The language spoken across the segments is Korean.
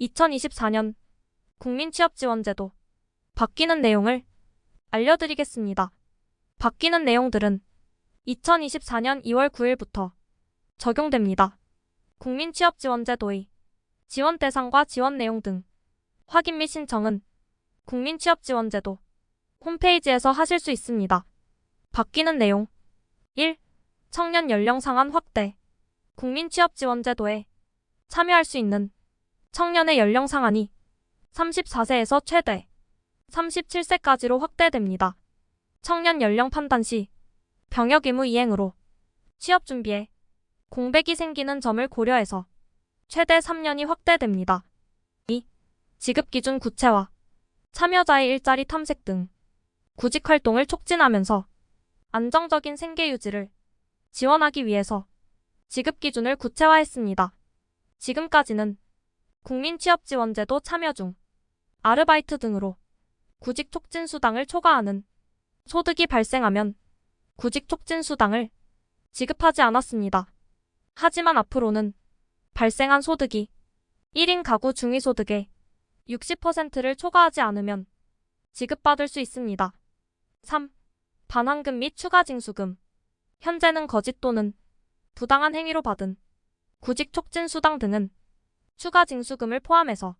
2024년 국민취업지원제도 바뀌는 내용을 알려드리겠습니다. 바뀌는 내용들은 2024년 2월 9일부터 적용됩니다. 국민취업지원제도의 지원 대상과 지원 내용 등 확인 및 신청은 국민취업지원제도 홈페이지에서 하실 수 있습니다. 바뀌는 내용 1. 청년 연령 상한 확대 국민취업지원제도에 참여할 수 있는 청년의 연령 상한이 34세에서 최대 37세까지로 확대됩니다. 청년 연령 판단 시 병역 의무 이행으로 취업 준비에 공백이 생기는 점을 고려해서 최대 3년이 확대됩니다. 2. 지급 기준 구체화 참여자의 일자리 탐색 등 구직 활동을 촉진하면서 안정적인 생계 유지를 지원하기 위해서 지급 기준을 구체화했습니다. 지금까지는 국민취업지원제도 참여 중 아르바이트 등으로 구직 촉진 수당을 초과하는 소득이 발생하면 구직 촉진 수당을 지급하지 않았습니다. 하지만 앞으로는 발생한 소득이 1인 가구 중위소득의 60%를 초과하지 않으면 지급받을 수 있습니다. 3. 반환금 및 추가 징수금 현재는 거짓 또는 부당한 행위로 받은 구직 촉진 수당 등은 추가 징수금을 포함해서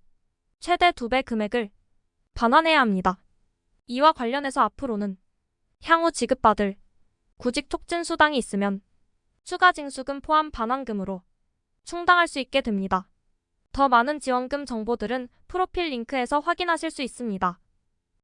최대 2배 금액을 반환해야 합니다. 이와 관련해서 앞으로는 향후 지급받을 구직 촉진 수당이 있으면 추가 징수금 포함 반환금으로 충당할 수 있게 됩니다. 더 많은 지원금 정보들은 프로필 링크에서 확인하실 수 있습니다.